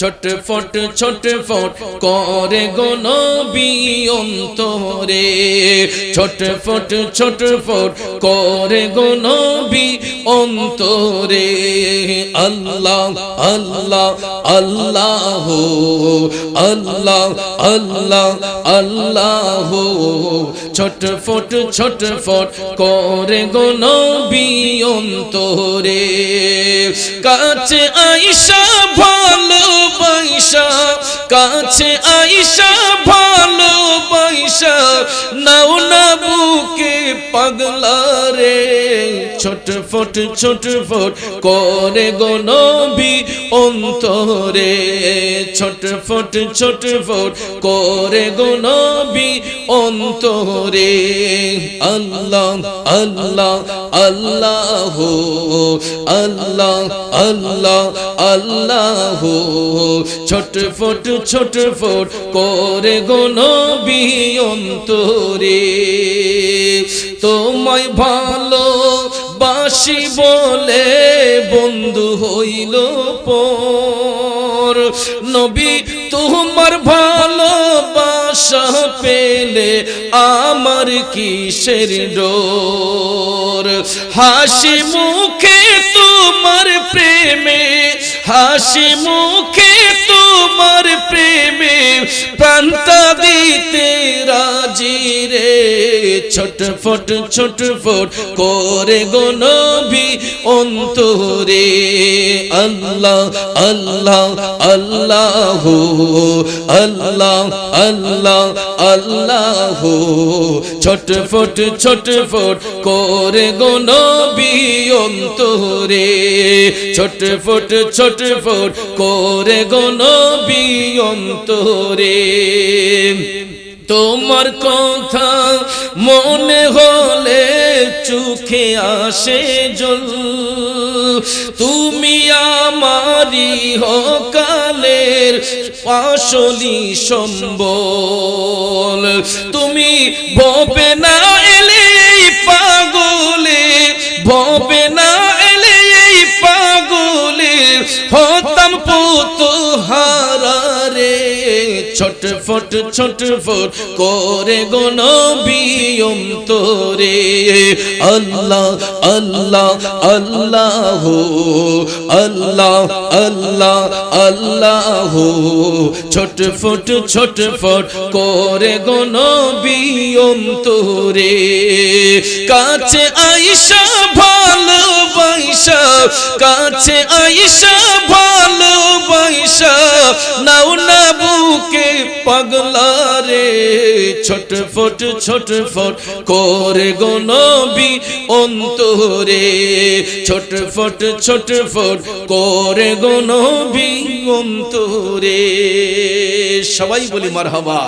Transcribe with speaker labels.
Speaker 1: ছোট ফট ছোট ফট করে গো নবী অন্তরে। ছোট ফট ছোট ফট করে গো নবী অন্তরে। আল্লাহ আল্লাহ আল্লাহ আল্লাহ আল্লাহ আল্লাহ। ছোট ফট ছোট ফট করে গো অন্তরে। কাছে আইসা ভালো পয়সা, কাছে আইসা ভালো পয়সা, নাও না বুকে পাগলা রে ছোট ফোট ছোট ফোট করে গো নবী অন্তরে ছোট ফট ছোট ফট করে গো নবী, অন্তরে। আল্লাহ আল্লাহ আল্লাহ আল্লাহ আল্লাহ আল্লাহ। ছোট ফট ছোট ফট করে গো নবী, অন্তরে। তোমায় ভালো বাসি বলে বন্ধু হইল পর। নবী তোমার ভালোবাসা পেলে আমার কিসের ডোর? হাসি মুখে তোমার প্রেমে, হাসি মুখে প্রান্তা দিতে রাজি রে। ছোট ফট ছোট ফট করে গো নবী অন্তরে। আল্লাহ আল্লাহ আল্লাহ আল্লাহ আল্লাহ আল্লাহ। ছোট ফট ছোট ফট করে গো নবী অন্তরে। ছোট ফট ছোট ফট করে গো নবী অন্তরে তোমার কথা মনে হলে চোখে আসে জল। তুমি আমারি হকালের পাশলি সম্বল। তুমি ভবে না এলে পাগলে, ভবে না এলে পাগলে, হতাম পুত হারারে ছোট ফট ছোট ফট করে গো নবী অন্তরে। আল্লাহ আল্লাহ আল্লাহ আল্লাহ আল্লাহ আল্লাহ। ছোট ফট ছোট ফট করে গো নবী অন্তরে। কাছে আইসা ভালোবাসা। কাছে আইসা ভালোবাসা নাও পাগলা রে, ছোট ফট ছোট ফট করে গো নবী অন্তরে, ছোট ফট ছোট ফট করে গো নবী অন্তরে। সবাই বলি মারহাবা।